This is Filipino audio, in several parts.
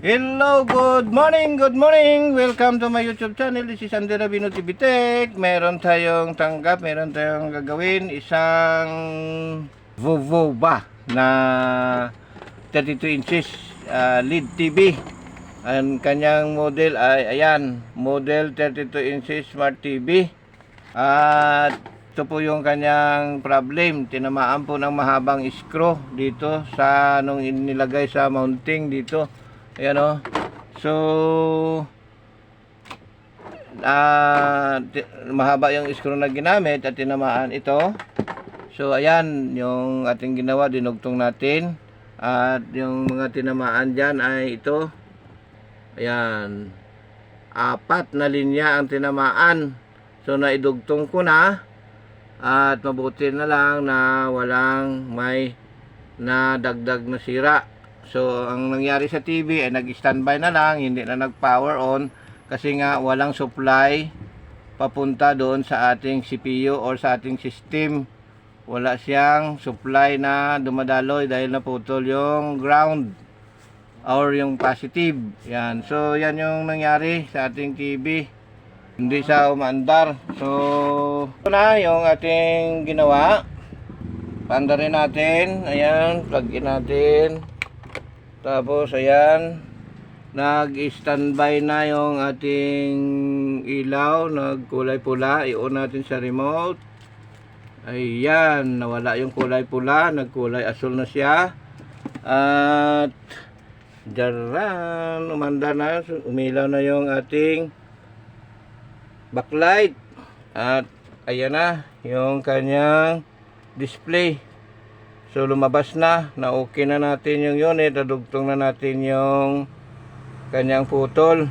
Hello, good morning, good morning. Welcome to my YouTube channel. This is Andera Bino TV Tech. Meron tayong tanggap, meron tayong gagawin. Isang Vovo ba na 32 inches uh, LED TV. Ang kanyang model ay ayan, model 32 inches Smart TV. At ito po yung kanyang problem. Tinamaan po ng mahabang screw dito sa nung inilagay sa mounting dito. Ayan o. So, ah ti- mahaba yung screw na ginamit at tinamaan ito. So, ayan, yung ating ginawa, dinugtong natin. At yung mga tinamaan dyan ay ito. Ayan. Apat na linya ang tinamaan. So, naidugtong ko na. At mabuti na lang na walang may nadagdag na sira. So, ang nangyari sa TV ay nag-standby na lang, hindi na nag-power on kasi nga walang supply papunta doon sa ating CPU or sa ating system. Wala siyang supply na dumadaloy dahil naputol yung ground or yung positive. Yan. So, yan yung nangyari sa ating TV. Hindi siya umaandar. So, ito na yung ating ginawa. Paandarin natin. Ayan, plug in natin. Tapos, ayan. Nag-standby na yung ating ilaw. Nagkulay pula. I-on natin sa remote. Ayan, nawala yung kulay pula. Nagkulay asul na siya. At, Diyan, umanda na. Umilaw na yung ating backlight. At, ayan na, yung kanyang display. So lumabas na, na okay na natin yung unit, nadugtong na natin yung kanyang putol.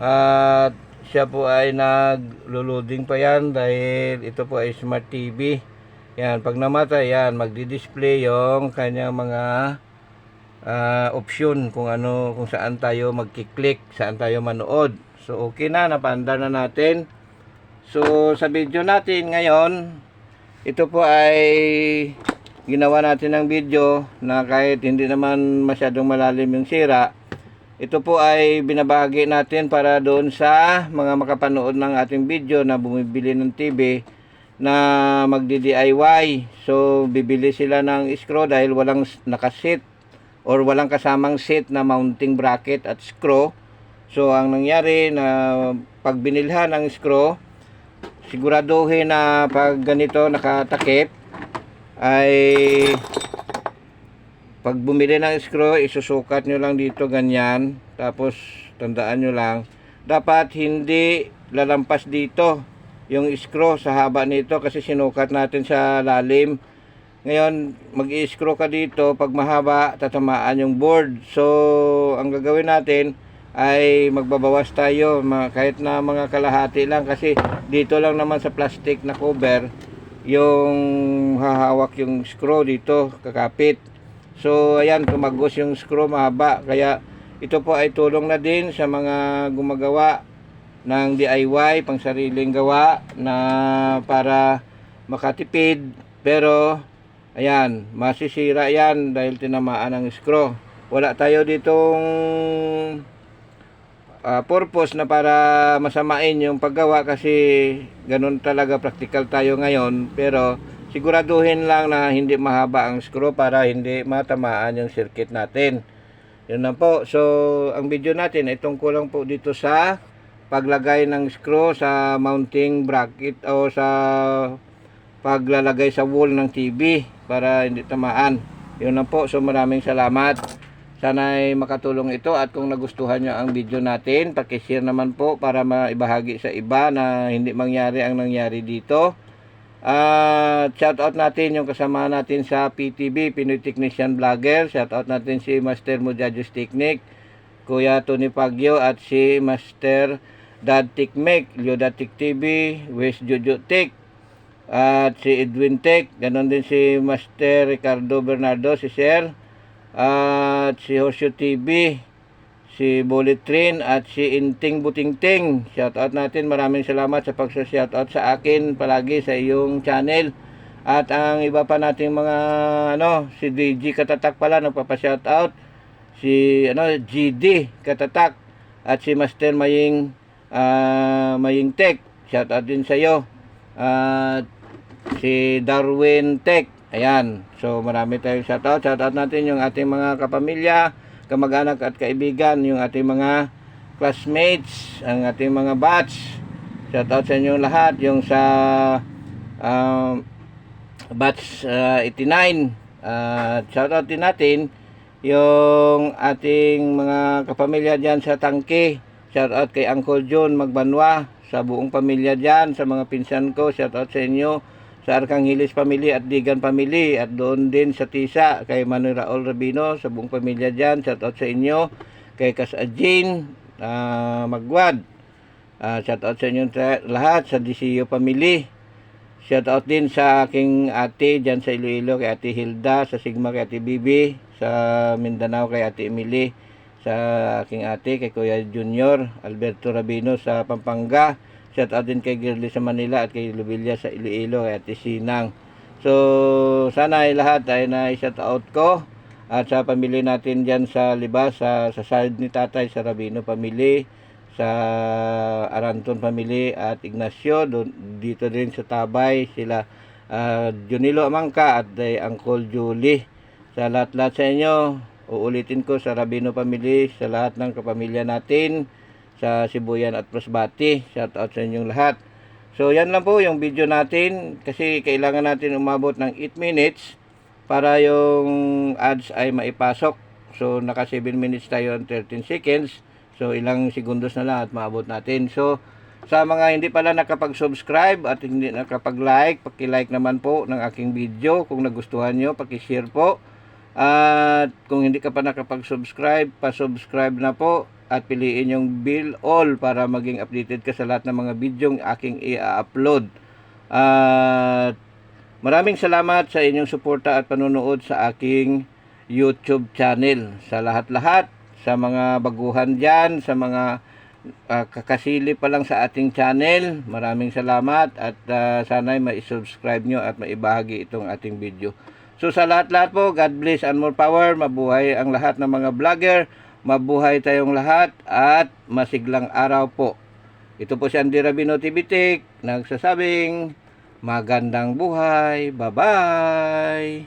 At siya po ay naglo-loading pa yan dahil ito po ay smart TV. Yan, pag namatay yan, magdi-display yung kanyang mga ah, option kung ano, kung saan tayo magki-click, saan tayo manood. So okay na, napanda na natin. So sa video natin ngayon, ito po ay ginawa natin ng video na kahit hindi naman masyadong malalim yung sira, ito po ay binabahagi natin para doon sa mga makapanood ng ating video na bumibili ng TV na magdi-DIY. So, bibili sila ng screw dahil walang nakasit or walang kasamang set na mounting bracket at screw. So, ang nangyari na pag binilhan ng screw, siguraduhin na pag ganito nakatakip ay pag bumili ng screw, isusukat nyo lang dito ganyan. Tapos, tandaan nyo lang, dapat hindi lalampas dito yung screw sa haba nito kasi sinukat natin sa lalim. Ngayon, mag-i-screw ka dito, pag mahaba, tatamaan yung board. So, ang gagawin natin ay magbabawas tayo, kahit na mga kalahati lang kasi dito lang naman sa plastic na cover yung hahawak yung screw dito, kakapit. So, ayan, tumagos yung screw mahaba. Kaya, ito po ay tulong na din sa mga gumagawa ng DIY, pang sariling gawa na para makatipid. Pero, ayan, masisira yan dahil tinamaan ng screw. Wala tayo ditong ah, purpose na para masamain yung paggawa kasi ganun talaga practical tayo ngayon. Pero, siguraduhin lang na hindi mahaba ang screw para hindi matamaan yung circuit natin. Yun lang po. So, ang video natin ay tungkol lang po dito sa paglagay ng screw sa mounting bracket o sa paglalagay sa wall ng TV para hindi tamaan. Yun lang po. So, maraming salamat. Sana ay makatulong ito at kung nagustuhan nyo ang video natin, pakishare naman po para maibahagi sa iba na hindi mangyari ang nangyari dito. At shout out natin yung kasama natin sa PTV, Pinoy Technician Vlogger. Shout out natin si Master Mujajos Technique, Kuya Tony Pagyo at si Master Dad Tikmek, Leo Dad Tik TV, West Jojo Tech, at si Edwin Tech, ganon din si Master Ricardo Bernardo, si Sir, at si Horseshoe TV, si Bullet Train at si Inting Butingting. Shoutout natin. Maraming salamat sa pagsa-shoutout sa akin palagi sa iyong channel. At ang iba pa nating mga ano, si DJ Katatak pala nagpapa-shoutout. si ano GD Katatak at si Master Maying ah, Maying Tech. Shout out din sa iyo. At si Darwin Tech. Ayan. So marami tayong shout out. Shout out natin yung ating mga kapamilya, kamag-anak at kaibigan, yung ating mga classmates, ang ating mga batch. Shout out sa inyo lahat. Yung sa um, batch uh, 89. Uh, shout out din natin yung ating mga kapamilya dyan sa Tangke. Shout out kay Uncle John Magbanwa sa buong pamilya dyan, sa mga pinsan ko. Shout out sa inyo sa Arcanghilis Family at Digan Family at doon din sa Tisa kay Manuel Raul Rabino sa buong pamilya dyan. Shout out sa inyo kay Kasajin uh, Magwad. Uh, shout out sa inyo lahat sa DCU Family. Shout out din sa aking ate dyan sa Iloilo kay Ate Hilda, sa Sigma kay Ate Bibi, sa Mindanao kay Ate Emily, sa aking ate kay Kuya Junior, Alberto Rabino sa Pampanga. Shout out din kay Girly sa Manila at kay Lubilla sa Iloilo Ate Sinang. So sana ay lahat ay na shout out ko at sa pamilya natin dyan sa Libas, sa, sa side ni tatay sa Rabino family, sa Aranton family at Ignacio doon dito din sa Tabay sila uh, Junilo Amangka at kay Uncle Julie sa lahat-lahat sa inyo uulitin ko sa Rabino family sa lahat ng kapamilya natin sa Sibuyan at Prosbati. Shout out sa inyong lahat. So yan lang po yung video natin. Kasi kailangan natin umabot ng 8 minutes para yung ads ay maipasok. So naka 7 minutes tayo and 13 seconds. So ilang segundos na lang at maabot natin. So sa mga hindi pala nakapag-subscribe at hindi nakapag-like, paki-like naman po ng aking video. Kung nagustuhan nyo, paki-share po. At kung hindi ka pa nakapag-subscribe, pa-subscribe na po at piliin yung bill all para maging updated ka sa lahat ng mga video aking i-upload. At maraming salamat sa inyong suporta at panunood sa aking YouTube channel. Sa lahat-lahat, sa mga baguhan dyan, sa mga uh, kakasili pa lang sa ating channel. Maraming salamat at uh, sana'y ma-subscribe nyo at maibahagi itong ating video. So sa lahat-lahat po, God bless and more power. Mabuhay ang lahat ng mga vlogger. Mabuhay tayong lahat at masiglang araw po. Ito po si Andy Rabino Tibitik, nagsasabing magandang buhay. Bye-bye!